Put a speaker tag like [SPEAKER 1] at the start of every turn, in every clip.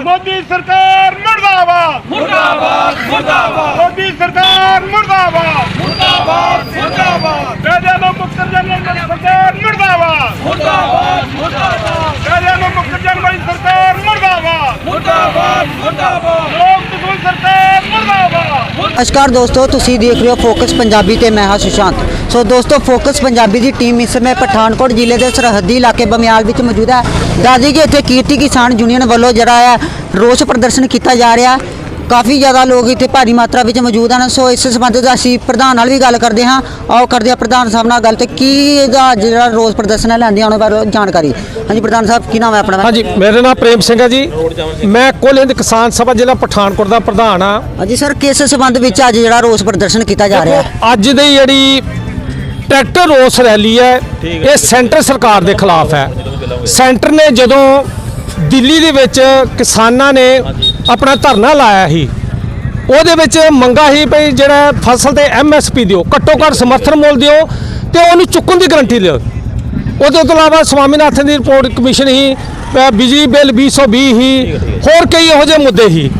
[SPEAKER 1] ਮੋਦੀ ਸਰਕਾਰ
[SPEAKER 2] ਨਮਸਕਾਰ ਦੋਸਤੋ, ਤੁਸੀਂ ਦੇਖ ਰਹੇ ਹੋ ਫੋਕਸ ਪੰਜਾਬੀ ਤੇ ਮੈਂ ਹਾਂ ਸੁਸ਼ਾਂਤ। ਸੋ ਦੋਸਤੋ ਫੋਕਸ ਪੰਜਾਬੀ ਦੀ ਟੀਮ ਇਸ ਸਮੇਂ ਪਠਾਨਕੋਟ ਜ਼ਿਲ੍ਹੇ ਦੇ ਸਰਹੱਦੀ ਇਲਾਕੇ ਬਮਿਆਲ ਵਿੱਚ ਮੌਜੂਦ ਹੈ। ਦਾਦੀ ਕਿ ਇੱਥੇ ਕੀਰਤੀ ਕਿਸਾਨ ਯੂਨੀਅਨ ਵੱਲੋਂ ਜਿਹੜਾ ਹੈ ਰੋਸ ਪ੍ਰਦਰਸ਼ਨ ਕੀਤਾ ਜਾ ਰਿਹਾ। ਕਾਫੀ ਜ਼ਿਆਦਾ ਲੋਕ ਇੱਥੇ ਭਾਰੀ ਮਾਤਰਾ ਵਿੱਚ ਮੌਜੂਦ ਹਨ। ਸੋ ਇਸ ਸੰਬੰਧ ਵਿੱਚ ਅਸੀਂ ਪ੍ਰਧਾਨ ਨਾਲ ਵੀ ਗੱਲ ਕਰਦੇ ਹਾਂ। ਆਓ ਕਰਦੇ ਹਾਂ ਪ੍ਰਧਾਨ ਸਾਹਿਬ ਨਾਲ ਗੱਲ ਤੇ ਕੀ ਇਹਦਾ ਜਿਹੜਾ ਰੋਸ ਪ੍ਰਦਰਸ਼ਨ ਹੈ ਲੈਂਦੇ ਉਹਨਾਂ ਬਾਰੇ ਜਾਣਕਾਰੀ। ਹਾਂਜੀ ਪ੍ਰਧਾਨ ਸਾਹਿਬ ਕੀ ਨਾਮ ਹੈ ਆਪਣਾ?
[SPEAKER 3] ਹਾਂਜੀ ਮੇਰਾ ਨਾਮ ਪ੍ਰੇਮ ਸਿੰਘ ਹੈ ਜੀ। ਮੈਂ ਕੁੱਲ ਹਿੰਦ ਕਿਸਾਨ ਸਭਾ ਜ਼ਿਲ੍ਹਾ ਪਠਾਨਕੋਟ ਦਾ ਪ੍ਰਧਾਨ ਆ
[SPEAKER 2] ਹਾਂਜੀ ਸਰ ਕਿਸ ਸੰਬੰਧ ਵਿੱਚ ਅੱਜ ਜਿਹੜਾ ਰੋਸ ਪ੍ਰਦਰਸ਼ਨ ਕੀਤਾ ਜਾ ਰਿਹਾ ਹੈ?
[SPEAKER 3] ਅੱਜ ਦੀ ਜਿਹੜੀ ਟਰੈਕਟਰ ਰੋਸ ਰੈਲੀ ਹੈ ਇਹ ਸੈਂਟਰ ਸਰਕਾਰ ਦੇ ਖਿਲਾਫ ਹੈ। ਸੈਂਟਰ ਨੇ ਜਦੋਂ ਦਿੱਲੀ ਦੇ ਵਿੱਚ ਕਿਸਾਨਾਂ ਨੇ ਆਪਣਾ ਧਰਨਾ ਲਾਇਆ ਸੀ। ਉਹਦੇ ਵਿੱਚ ਮੰਗਾ ਸੀ ਭਈ ਜਿਹੜਾ ਫਸਲ ਤੇ ਐਮਐਸਪੀ ਦਿਓ, ਘੱਟੋ ਘੱਟ ਸਮਰਥਨ ਮੁੱਲ ਦਿਓ ਤੇ ਉਹਨੂੰ ਚੁੱਕਣ ਦੀ ਗਰੰਟੀ ਦਿਓ। ਉਹਦੇ ਤੋਂ ਇਲਾਵਾ ਸਵਾਮੀਨਾਥਨ ਦੀ ਰਿਪੋਰਟ ਕਮਿਸ਼ਨ ਹੀ ਬਿਜਲੀ ਬਿੱਲ 220 ਹੀ ਹੋਰ ਕਈ ਇਹੋ ਜਿਹੇ ਮੁੱਦੇ ਸੀ।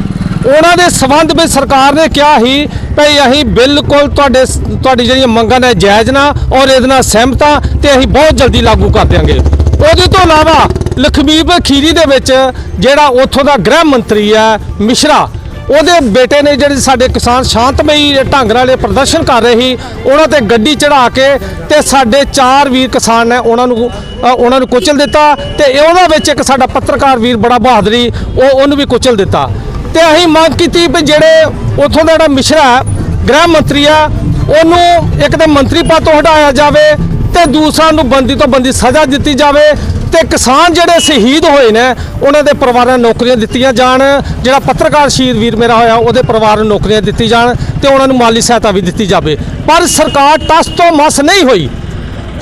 [SPEAKER 3] ਉਹਨਾਂ ਦੇ ਸਬੰਧ ਵਿੱਚ ਸਰਕਾਰ ਨੇ ਕਿਹਾ ਸੀ ਭਈ ਅਸੀਂ ਬਿਲਕੁਲ ਤੁਹਾਡੇ ਤੁਹਾਡੀ ਜਿਹੜੀਆਂ ਮੰਗਾਂ ਨੇ ਜਾਇਜ਼ ਨਾ ਔਰ ਇਹਦੇ ਨਾਲ ਸਹਿਮਤ ਹਾਂ ਤੇ ਅਸੀਂ ਬਹੁਤ ਜਲਦੀ ਲਾਗੂ ਕਰ ਦਿਆਂਗੇ। ਉਹਦੇ ਤੋਂ ਇਲਾਵਾ ਲਖਮੀਰ ਖੀਰੀ ਦੇ ਵਿੱਚ ਜਿਹੜਾ ਉੱਥੋਂ ਦਾ ਗ੍ਰਹਿ ਮੰਤਰੀ ਹੈ ਮਿਸ਼ਰਾ ਉਹਦੇ ਬੇਟੇ ਨੇ ਜਿਹੜੇ ਸਾਡੇ ਕਿਸਾਨ ਸ਼ਾਂਤਮਈ ਢੰਗ ਨਾਲ ਇਹ ਪ੍ਰਦਰਸ਼ਨ ਕਰ ਰਹੇ ਸੀ ਉਹਨਾਂ ਤੇ ਗੱਡੀ ਚੜਾ ਕੇ ਤੇ ਸਾਡੇ ਚਾਰ ਵੀਰ ਕਿਸਾਨ ਨੇ ਉਹਨਾਂ ਨੂੰ ਉਹਨਾਂ ਨੂੰ ਕੁਚਲ ਦਿੱਤਾ ਤੇ ਇਹ ਉਹਨਾਂ ਵਿੱਚ ਇੱਕ ਸਾਡਾ ਪੱਤਰਕਾਰ ਵੀਰ ਬੜਾ ਬਹਾਦਰੀ ਉਹ ਉਹਨੂੰ ਵੀ ਕੁਚਲ ਦਿੱਤਾ। ਤੇ ਅਸੀਂ ਮੰਗ ਕੀਤੀ ਵੀ ਜਿਹੜੇ ਉੱਥੋਂ ਦਾ ਜਿਹੜਾ ਮਿਸ਼ਰਾ ਹੈ, ਗ੍ਰਹਿ ਮੰਤਰੀ ਆ ਉਹਨੂੰ ਇੱਕ ਤਾਂ ਮੰਤਰੀ ਪਦ ਤੋਂ ਹਟਾਇਆ ਜਾਵੇ ਤੇ ਦੂਸਰਾ ਨੂੰ ਬੰਦੀ ਤੋਂ ਬੰਦੀ ਸਜ਼ਾ ਦਿੱਤੀ ਜਾਵੇ। ਤੇ ਕਿਸਾਨ ਜਿਹੜੇ ਸ਼ਹੀਦ ਹੋਏ ਨੇ ਉਹਨਾਂ ਦੇ ਪਰਿਵਾਰਾਂ ਨੂੰ ਨੌਕਰੀਆਂ ਦਿੱਤੀਆਂ ਜਾਣ। ਜਿਹੜਾ ਪੱਤਰਕਾਰ ਸ਼ਹੀਦ ਵੀਰ ਮੇਰਾ ਹੋਇਆ ਉਹਦੇ ਪਰਿਵਾਰ ਨੂੰ ਨੌਕਰੀਆਂ ਦਿੱਤੀ ਜਾਣ ਤੇ ਉਹਨਾਂ ਨੂੰ ਮਾਲੀ ਸਹਾਇਤਾ ਵੀ ਦਿੱਤੀ ਜਾਵੇ। ਪਰ ਸਰਕਾਰ ਟਸ ਤੋਂ ਮਸ ਨਹੀਂ ਹੋਈ।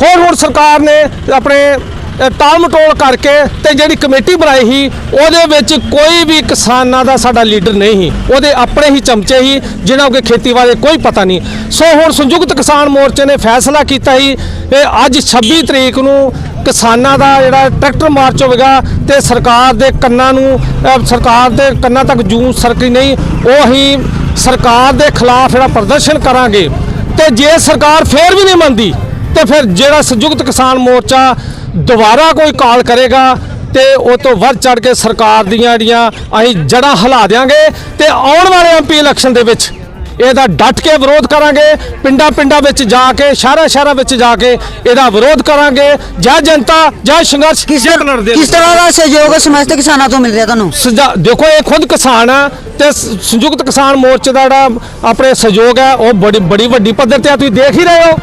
[SPEAKER 3] ਹੋਰ ਹੁਣ ਸਰਕਾਰ ਨੇ ਆਪਣੇ ਅ, ਟਾਲ ਮਟੋਲ ਕਰਕੇ ਤੇ ਜਿਹੜੀ ਕਮੇਟੀ ਬਣਾਈ ਸੀ ਉਹਦੇ ਵਿੱਚ ਕੋਈ ਵੀ ਕਿਸਾਨਾਂ ਦਾ ਸਾਡਾ ਲੀਡਰ ਨਹੀਂ ਸੀ। ਉਹਦੇ ਆਪਣੇ ਹੀ ਚਮਚੇ ਸੀ ਜਿਨ੍ਹਾਂ ਕੋਲ ਖੇਤੀ ਬਾਰੇ ਕੋਈ ਪਤਾ ਨਹੀਂ। ਸੋ ਹੁਣ ਸੰਯੁਕਤ ਕਿਸਾਨ ਮੋਰਚੇ ਨੇ ਫੈਸਲਾ ਕੀਤਾ ਸੀ ਇਹ ਅੱਜ 26 ਤਰੀਕ ਨੂੰ ਕਿਸਾਨਾਂ ਦਾ ਜਿਹੜਾ ਟਰੈਕਟਰ ਮਾਰਚ ਹੋਵੇਗਾ ਤੇ ਸਰਕਾਰ ਦੇ ਕੰਨਾਂ ਨੂੰ ਸਰਕਾਰ ਦੇ ਕੰਨਾਂ ਤੱਕ ਜੂੰ ਸਰਕੀ ਨਹੀਂ, ਉਹ ਅਸੀਂ ਸਰਕਾਰ ਦੇ ਖਿਲਾਫ ਜਿਹੜਾ ਪ੍ਰਦਰਸ਼ਨ ਕਰਾਂਗੇ। ਤੇ ਜੇ ਸਰਕਾਰ ਫੇਰ ਵੀ ਨਹੀਂ ਮੰਨਦੀ, ਤੇ ਫਿਰ ਜਿਹੜਾ ਸੰਯੁਕਤ ਕਿਸਾਨ ਮੋਰਚਾ ਦੁਬਾਰਾ ਕੋਈ ਕਾਲ ਕਰੇਗਾ ਤੇ ਉਹ ਤੋਂ ਵੱਧ ਚੜ ਕੇ ਸਰਕਾਰ ਦੀਆਂ ਜਿਹੜੀਆਂ ਅਸੀਂ ਜੜਾਂ ਹਿਲਾ ਦੇਾਂਗੇ ਤੇ ਆਉਣ ਵਾਲੇ ਐਮਪੀ ਇਲੈਕਸ਼ਨ ਦੇ ਵਿੱਚ ਇਹਦਾ ਡਟ ਕੇ ਵਿਰੋਧ ਕਰਾਂਗੇ ਪਿੰਡਾਂ ਪਿੰਡਾਂ ਵਿੱਚ ਜਾ ਕੇ ਸ਼ਹਿਰਾਂ ਸ਼ਹਿਰਾਂ ਵਿੱਚ ਜਾ ਕੇ ਇਹਦਾ ਵਿਰੋਧ ਕਰਾਂਗੇ। ਜੈ ਜਨਤਾ ਜੈ ਸੰਘਰਸ਼
[SPEAKER 2] ਕਿਸ
[SPEAKER 3] ਜੈ ਲੜਦੇ
[SPEAKER 2] ਕਿਸ ਤਰ੍ਹਾਂ ਦਾ ਸਹਿਯੋਗ ਸਮਸਤ ਕਿਸਾਨਾਂ ਤੋਂ ਮਿਲ ਰਿਹਾ ਤੁਹਾਨੂੰ?
[SPEAKER 3] ਦੇਖੋ ਇਹ ਖੁਦ ਕਿਸਾਨ ਆ ਤੇ ਸੰਯੁਕਤ ਕਿਸਾਨ ਮੋਰਚੇ ਦਾ ਜਿਹੜਾ ਆਪਣੇ ਸਹਿਯੋਗ ਹੈ ਉਹ ਬੜੀ ਬੜੀ ਵੱਡੀ ਪੱਧਰ ਤੇ ਆ। ਤੁਸੀਂ ਦੇਖ ਹੀ ਰਹੇ ਹੋ।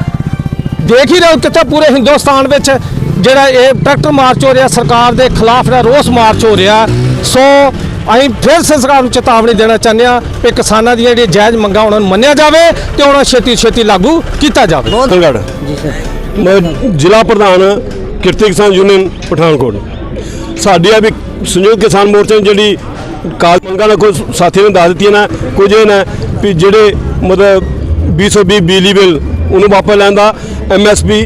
[SPEAKER 3] ਦੇਖ ਹੀ ਰਹੇ ਹੋ ਕਿੱਥੇ ਪੂਰੇ ਹਿੰਦੁਸਤਾਨ ਵਿੱਚ ਜਿਹੜਾ ਇਹ ਟਰੈਕਟਰ ਮਾਰਚ ਹੋ ਰਿਹਾ ਸਰਕਾਰ ਦੇ ਖਿਲਾਫ ਜਿਹੜਾ ਰੋਸ ਮਾਰਚ ਹੋ ਰਿਹਾ। ਸੋ ਅਸੀਂ ਫਿਰ ਸਰਕਾਰ ਨੂੰ ਚੇਤਾਵਨੀ ਦੇਣਾ ਚਾਹੁੰਦੇ ਹਾਂ ਕਿ ਕਿਸਾਨਾਂ ਦੀਆਂ ਜਿਹੜੀਆਂ ਜਾਇਜ਼ ਮੰਗਾਂ ਉਹਨਾਂ ਨੂੰ ਮੰਨਿਆ ਜਾਵੇ ਤੇ ਉਹਨਾਂ ਛੇਤੀ ਛੇਤੀ ਲਾਗੂ ਕੀਤਾ ਜਾਵੇ।
[SPEAKER 4] ਕਲਗੜ
[SPEAKER 2] ਜੀ ਸਰ।
[SPEAKER 4] ਮੈਂ ਜ਼ਿਲ੍ਹਾ ਪ੍ਰਧਾਨ ਕਿਰਤੀ ਕਿਸਾਨ ਯੂਨੀਅਨ ਪਠਾਨਕੋਟ। ਸਾਡੀ ਆ ਵੀ ਸੰਯੁਕਤ ਕਿਸਾਨ ਮੋਰਚੇ ਨੇ ਜਿਹੜੀ ਕਾਲ ਮੰਗਾਂ ਨੇ ਕੋਈ ਸਾਥੀ ਨੇ ਦੱਸ ਦਿੱਤੀਆਂ ਨਾ ਕੁਝ ਇਹ ਨੇ ਵੀ ਜਿਹੜੇ ਮਤਲਬ 220 ਬਿਜਲੀ ਬਿੱਲ ਉਹਨੂੰ ਵਾਪਸ ਲੈਣ ਦਾ ਐਮਐਸਪੀ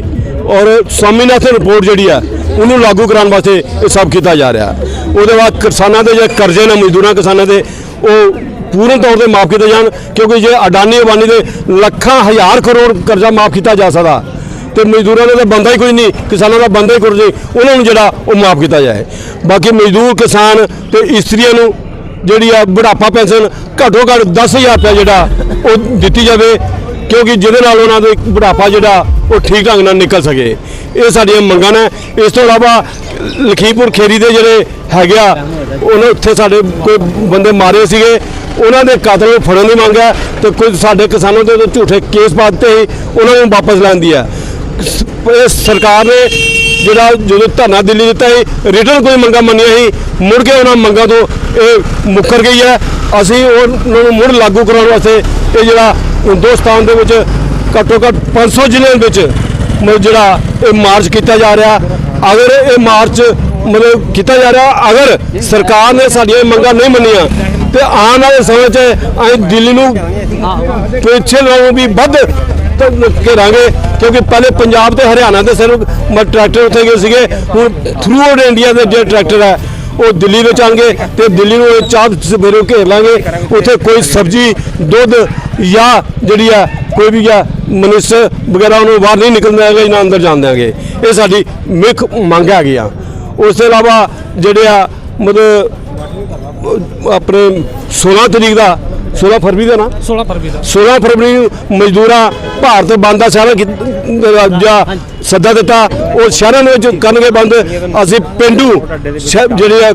[SPEAKER 4] ਔਰ ਸਵਾਮੀਨਾਥਨ ਰਿਪੋਰਟ ਜਿਹੜੀ ਆ ਉਹਨੂੰ ਲਾਗੂ ਕਰਾਉਣ ਵਾਸਤੇ ਇਹ ਸਭ ਕੀਤਾ ਜਾ ਰਿਹਾ। ਉਹਦੇ ਬਾਅਦ ਕਿਸਾਨਾਂ ਦੇ ਜਿਹੜੇ ਕਰਜ਼ੇ ਨੇ, ਮਜ਼ਦੂਰਾਂ ਕਿਸਾਨਾਂ ਦੇ, ਉਹ ਪੂਰਨ ਤੌਰ ਤੇ ਮਾਫ ਕੀਤੇ ਜਾਣ, ਕਿਉਂਕਿ ਜੇ ਅਡਾਨੀ ਅਬਾਨੀ ਦੇ ਲੱਖਾਂ, ਹਜ਼ਾਰ ਕਰੋੜ ਕਰਜ਼ਾ ਮਾਫ ਕੀਤਾ ਜਾ ਸਕਦਾ, ਤੇ ਮਜ਼ਦੂਰਾਂ ਦਾ ਤਾਂ ਬੰਦਾ ਹੀ ਕੋਈ ਨਹੀਂ, ਕਿਸਾਨਾਂ ਦਾ ਬੰਦਾ ਹੀ ਕੋਈ ਨਹੀਂ, ਉਹਨਾਂ ਨੂੰ ਜਿਹੜਾ ਉਹ ਮਾਫ ਕੀਤਾ ਜਾਏ। ਬਾਕੀ ਮਜ਼ਦੂਰ, ਕਿਸਾਨ ਤੇ ਇਸਤਰੀਆਂ ਨੂੰ ਜਿਹੜੀ ਆ ਬੁਢਾਪਾ ਪੈਨਸ਼ਨ ਘੱਟੋ ਘੱਟ 10000 ਰੁਪਏ ਜਿਹੜਾ ਉਹ ਦਿੱਤੀ ਜਾਵੇ, ਕਿਉਂਕਿ ਜਿਹਦੇ ਨਾਲ ਉਹਨਾਂ ਦੇ ਬੁਢਾਪਾ ਜਿਹੜਾ ਉਹ ਠੀਕ ਢੰਗ ਨਾਲ ਨਿਕਲ ਸਕੇ। ਇਹ ਸਾਡੀਆਂ ਮੰਗਾਂ ਨੇ। ਇਸ ਤੋਂ ਇਲਾਵਾ ਲਖੀਪੁਰ ਖੇਰੀ ਦੇ ਜਿਹੜੇ ਹੈਗੇ ਆ, ਉਹਨਾਂ ਉੱਥੇ ਸਾਡੇ ਕੋਈ ਬੰਦੇ ਮਾਰੇ ਸੀਗੇ। ਉਹਨਾਂ ਦੇ ਕਾਤਲ ਨੂੰ ਫੜਨ ਦੀ ਮੰਗ ਹੈ ਤੇ ਕੁਝ ਸਾਡੇ ਕਿਸਾਨਾਂ ਦੇ ਉੱਤੇ ਝੂਠੇ ਕੇਸ ਪਾ ਦਿੱਤੇ ਸੀ, ਉਹਨਾਂ ਨੂੰ ਵਾਪਸ ਲੈਣ ਦੀ ਹੈ। ਇਹ ਸਰਕਾਰ ਨੇ ਜਿਹੜਾ ਜਦੋਂ ਧਰਨਾ ਦਿੱਲੀ ਦਿੱਤਾ ਸੀ, ਰਿਟਰਨ ਕੋਈ ਮੰਗਾਂ ਮੰਨੀਆਂ ਸੀ, ਮੁੜ ਕੇ ਉਹਨਾਂ ਮੰਗਾਂ ਤੋਂ ਇਹ ਮੁੱਕਰ ਗਈ ਹੈ। ਅਸੀਂ ਉਹਨਾਂ ਨੂੰ ਮੁੜ ਲਾਗੂ ਕਰਾਉਣ ਵਾਸਤੇ ਇਹ ਜਿਹੜਾ ਹਿੰਦੁਸਤਾਨ ਦੇ ਵਿੱਚ ਘੱਟੋ ਘੱਟ 500 ਜ਼ਿਲ੍ਹਿਆਂ ਵਿੱਚ ਜਿਹੜਾ ਇਹ ਮਾਰਚ ਕੀਤਾ ਜਾ ਰਿਹਾ, ਅਗਰ ਇਹ ਮਾਰਚ ਮਤਲਬ ਕੀਤਾ ਜਾ ਰਿਹਾ, ਅਗਰ ਸਰਕਾਰ ਨੇ ਸਾਡੀਆਂ ਮੰਗਾਂ ਨਹੀਂ ਮੰਨੀਆਂ, ਤੇ ਆਉਣ ਵਾਲੇ ਸਮੇਂ 'ਚ ਅਸੀਂ ਦਿੱਲੀ ਨੂੰ ਪਿੱਛੇ ਨਾਲੋਂ ਵੀ ਵੱਧ ਘੇਰਾਂਗੇ, ਕਿਉਂਕਿ ਪਹਿਲੇ ਪੰਜਾਬ ਤੇ ਹਰਿਆਣਾ ਦੇ ਸਿਰ ਮ- ਟਰੈਕਟਰ ਉੱਥੇ ਗਏ ਸੀਗੇ, ਹੁਣ ਥਰੂ ਆਊਟ ਇੰਡੀਆ ਦੇ ਜਿਹੜੇ ਟਰੈਕਟਰ ਹੈ, ਉਹ ਦਿੱਲੀ ਵਿੱਚ ਆਣਗੇ ਤੇ ਦਿੱਲੀ ਨੂੰ ਇਹ ਚਾਹ ਸਵੇਰੇ ਘੇਰ ਲਾਂਗੇ, ਉੱਥੇ ਕੋਈ ਸਬਜ਼ੀ, ਦੁੱਧ ਜਾਂ ਜਿਹੜੀ ਆ ਕੋਈ ਵੀ ਆ ਮਨਿਸਟਰ ਵਗੈਰਾ ਉਹਨੂੰ ਬਾਹਰ ਨਹੀਂ ਨਿਕਲਣ ਦੇਵਾਂਗੇ ਨਾ ਅੰਦਰ ਜਾਣ ਦੇਵਾਂਗੇ ਇਹ ਸਾਡੀ ਮੁੱਖ ਮੰਗ ਹੈਗੀ ਆ। ਉਸ ਤੋਂ ਇਲਾਵਾ ਜਿਹੜੇ ਆ ਮਤਲਬ ਆਪਣੇ 16 ਤਰੀਕ ਦਾ 16 ਫਰਵਰੀ ਦਾ ਨਾ?
[SPEAKER 3] 16 ਫਰਵਰੀ ਦਾ।
[SPEAKER 4] 16 ਫਰਵਰੀ ਨੂੰ ਮਜ਼ਦੂਰਾਂ ਭਾਰਤ ਬੰਦ ਦਾ ਸਾਰਾ ਜਾਂ ਸੱਦਾ ਦਿੱਤਾ। ਉਹ ਸ਼ਹਿਰਾਂ ਦੇ ਵਿੱਚ ਕਰਨਗੇ ਬੰਦ। ਅਸੀਂ ਪਿੰਡੂ ਜਿਹੜੇ ਆ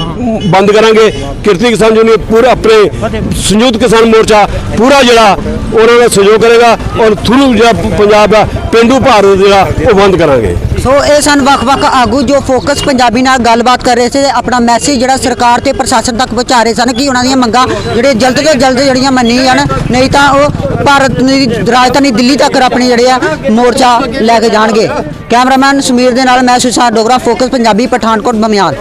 [SPEAKER 4] ਬੰਦ ਕਰਾਂਗੇ। ਕਿਰਤੀ ਕਿਸਾਨ ਯੂਨੀਅਨ ਪੂਰਾ ਆਪਣੇ ਸੰਯੁਕਤ ਕਿਸਾਨ ਮੋਰਚਾ ਪੂਰਾ ਜਿਹੜਾ ਉਹਨਾਂ ਦਾ ਸਹਿਯੋਗ ਕਰੇਗਾ। ਔਰ ਥਰੂ ਜਿਹੜਾ ਪੰਜਾਬ ਦਾ ਪਿੰਡੂ ਭਾਰਤ ਜਿਹੜਾ ਉਹ ਬੰਦ ਕਰਾਂਗੇ।
[SPEAKER 2] ਸੋ ਇਹ ਸਨ ਵੱਖ-ਵੱਖ ਆਗੂ ਜੋ ਫੋਕਸ ਪੰਜਾਬੀ ਨਾਲ ਗੱਲਬਾਤ ਕਰ ਰਹੇ ਸੀ ਤੇ ਆਪਣਾ ਮੈਸੇਜ ਜਿਹੜਾ ਸਰਕਾਰ ਤੇ ਪ੍ਰਸ਼ਾਸਨ ਤੱਕ ਪਹੁੰਚਾ ਰਹੇ ਸਨ ਕਿ ਉਹਨਾਂ ਦੀਆਂ ਮੰਗਾਂ ਜਿਹੜੇ ਜਲਦ ਤੋਂ ਜਲਦ ਜਿਹੜੀਆਂ ਮੰਨੀ ਜਾਣ, ਨਹੀਂ ਤਾਂ ਉਹ ਭਾਰਤ ਦੀ ਰਾਜਧਾਨੀ ਦਿੱਲੀ ਤੱਕ ਆਪਣੇ ਜਿਹੜੇ ਆ ਮੋਰਚਾ ਲੈ ਕੇ ਜਾਣਗੇ। ਕੈਮਰਾਮੈਨ ਸਮੀਰ ਦੇ ਨਾਲ ਮੈਂ ਸੁਸ਼ਾਂਤ ਡੋਗਰਾ, ਫੋਕਸ ਪੰਜਾਬੀ, ਪਠਾਨਕੋਟ, ਬਮਿਆਲ।